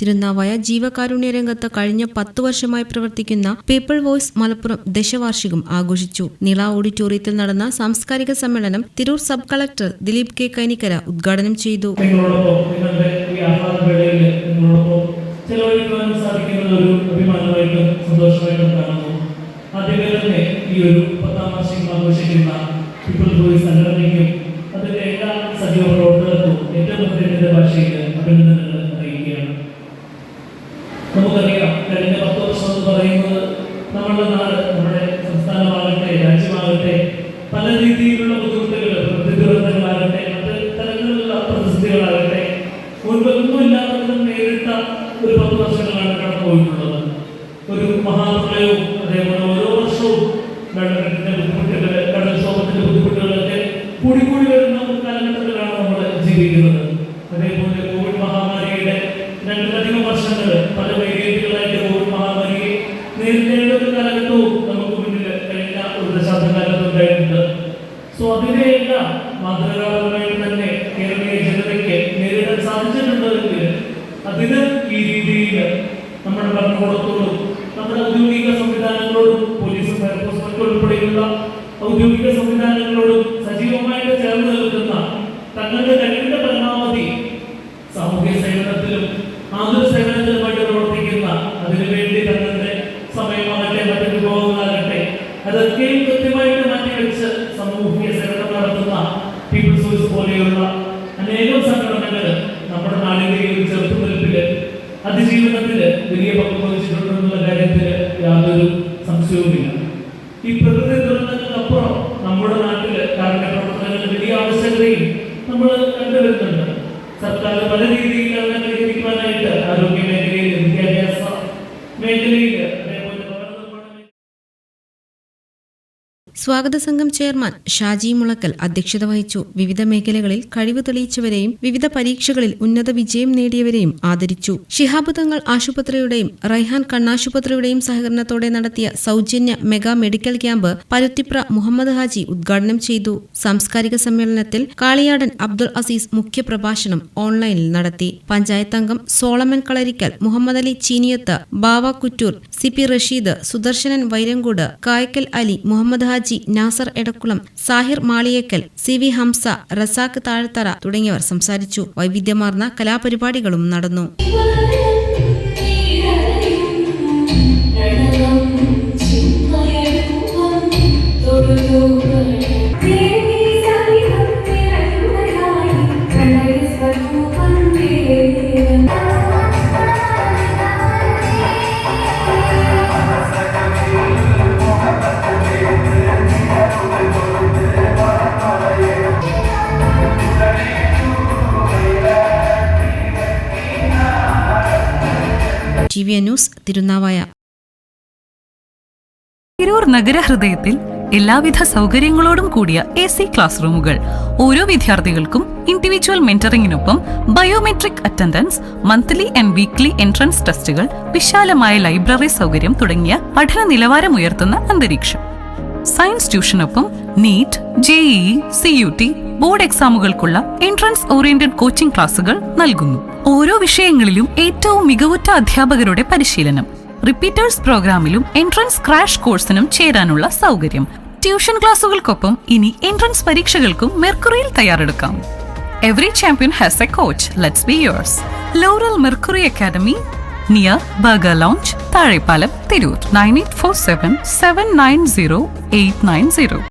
Tirunavaya ജീവകാരുണ്യ രംഗത്ത് കഴിഞ്ഞ പത്തു വർഷമായി പ്രവർത്തിക്കുന്ന പീപ്പിൾ വോയ്സ് മലപ്പുറം ദശവാർഷികം ആഘോഷിച്ചു. നിള ഓഡിറ്റോറിയത്തിൽ നടന്ന സാംസ്കാരിക സമ്മേളനം Tirur sub collector Dileep K Kainikkara ഉദ്ഘാടനം ചെയ്തു. ഈ ഒരു പത്താം വാർഷികം ആഘോഷിക്കുന്ന പീപ്പിൾ വോയിസ് അതിന്റെ എല്ലാ നമുക്കറിയാം കഴിഞ്ഞ പത്ത് വർഷം എന്ന് പറയുന്നത് നമ്മുടെ നാട് നമ്മുടെ സംസ്ഥാനമാകട്ടെ രാജ്യമാകട്ടെ പല രീതിയിലുള്ള ബുദ്ധിമുട്ടുകൾ പ്രകൃതി ദുരന്തങ്ങളാകട്ടെ മറ്റ് തരത്തിലുള്ള പ്രതിസന്ധികളാകട്ടെ മുൻപൊന്നുമില്ലാതെ നേരിട്ട ഒരു പത്ത് വർഷങ്ങളാണ് കടന്നു പോയിട്ടുള്ളത്. ഒരു മഹാപ്രളയവും അതേപോലെ ഓരോ വർഷവും വെള്ളക്കെട്ടിന്റെ ബുദ്ധിമുട്ടുകൾ കടൽക്ഷോഭത്തിന്റെ ബുദ്ധിമുട്ടുകളൊക്കെ കൂടിക്കൂടി വരുന്ന ഒരു കാലഘട്ടത്തിലാണ് നമ്മൾ ജീവിക്കുന്നത്. നേരിടേണ്ട ഒരു നമുക്ക് മുന്നിൽ കഴിഞ്ഞ ഒരു ദശാബ്ദകാലത്ത് ഉണ്ടായിട്ടുണ്ട്. സോ അതിനെയെല്ലാം തന്നെ കേരളീയ ജനതയ്ക്ക് നേരിടാൻ സാധിച്ചിട്ടുണ്ടെങ്കിൽ അതിന് ഈ രീതിയിൽ നമ്മുടെ ഭരണകൂടത്തോടും നമ്മുടെ ഔദ്യോഗിക സംവിധാനങ്ങളോടും പോലീസും ഫയർഫോഴ്സും ഉൾപ്പെടെയുള്ള ഔദ്യോഗിക സംവിധാനങ്ങളോടും സജീവമായിട്ട് ചേർന്ന് നിൽക്കുന്ന തങ്ങളുടെ കഴിവിന്റെ പരമാവധി അതൊക്കെയും കൃത്യമായിട്ട് മാറ്റിവെച്ച് സാമൂഹിക സേവനം നടത്തുന്ന പീപ്പിൾസ് വോയിസ് പോലെയുള്ള അനേകം സംഘടനകൾ നമ്മുടെ നാടിന്റെ ഒരു ചെറുത്തുനിൽപ്പിൽ അതിജീവനത്തിൽ വലിയ പങ്ക് വഹിച്ചിട്ടുണ്ടെന്നുള്ള കാര്യത്തിൽ യാതൊരു സംശയവുമില്ല. ഈ പ്രകൃതി ദുരന്തങ്ങൾക്കപ്പുറം നമ്മുടെ നാട്ടിൽ കാരണ പ്രവർത്തനങ്ങളുടെ വലിയ ആവശ്യകതയും നമ്മൾ കണ്ടുവരുന്നുണ്ട്. സർക്കാർ പല രീതിയിൽ അതിനെ പരിഹരിക്കുവാനായിട്ട് ആരോഗ്യ മേഖലയിൽ വിദ്യാഭ്യാസ സ്വാഗത സംഘം ചെയർമാൻ ഷാജി മുളക്കൽ അധ്യക്ഷത വഹിച്ചു. വിവിധ മേഖലകളിൽ കഴിവ് തെളിയിച്ചവരെയും വിവിധ പരീക്ഷകളിൽ ഉന്നത വിജയം നേടിയവരെയും ആദരിച്ചു. ഷിഹാബ് തങ്ങൾ ആശുപത്രിയുടെയും റൈഹാൻ കണ്ണാശുപത്രിയുടെയും സഹകരണത്തോടെ നടത്തിയ സൗജന്യ mega medical camp Paruthipra Muhammad Haji ഉദ്ഘാടനം ചെയ്തു. സാംസ്കാരിക സമ്മേളനത്തിൽ കാളിയാടൻ അബ്ദുൾ അസീസ് മുഖ്യപ്രഭാഷണം ഓൺലൈനിൽ നടത്തി. പഞ്ചായത്ത് അംഗം Solomon Kalarikkal Muhammad Ali Cheeniyath Bava Kuttur C P Rasheed Sudarshanan Vairankode Kayakkal Ali Muhammad Haji Nasar Edakkulam Sahir Maliyekkal C V Hamza Razak Thazhthara തുടങ്ങിയവർ സംസാരിച്ചു. വൈവിധ്യമാർന്ന കലാപരിപാടികളും നടന്നു. T V news Tirunavaya. Tirur നഗരഹൃദയത്തിൽ എല്ലാവിധ സൗകര്യങ്ങളോടും കൂടിയ എ സി ക്ലാസ് റൂമുകൾ. ഓരോ വിദ്യാർത്ഥികൾക്കും individual മെന്ററിംഗിനൊപ്പം biometric attendance monthly and weekly entrance ടെസ്റ്റുകൾ വിശാലമായ ലൈബ്രറി സൗകര്യം തുടങ്ങിയ പഠന നിലവാരമുയർത്തുന്ന അന്തരീക്ഷം. Science ട്യൂഷനൊപ്പം NEET JEE C U T board എക്സാമുകൾക്കുള്ള entrance oriented coaching ക്ലാസുകൾ നൽകുന്നു. ഓരോ വിഷയങ്ങളിലും ഏറ്റവും മികവുറ്റ അധ്യാപകരുടെ പരിശീലനം. റിപ്പീറ്റേഴ്സ് പ്രോഗ്രാമിലും എൻട്രൻസ് ക്രാഷ് കോഴ്സിനും ചേരാനുള്ള സൗകര്യം. ട്യൂഷൻ ക്ലാസുകൾക്കൊപ്പം ഇനി എൻട്രൻസ് പരീക്ഷകൾക്കും മെർക്കുറിയിൽ തയ്യാറെടുക്കാം. Every champion has a coach let's be yours Laurel Mercury Academy near burger lounge Thazhepalam Tirur nine eight four seven seven nine zero eight nine zero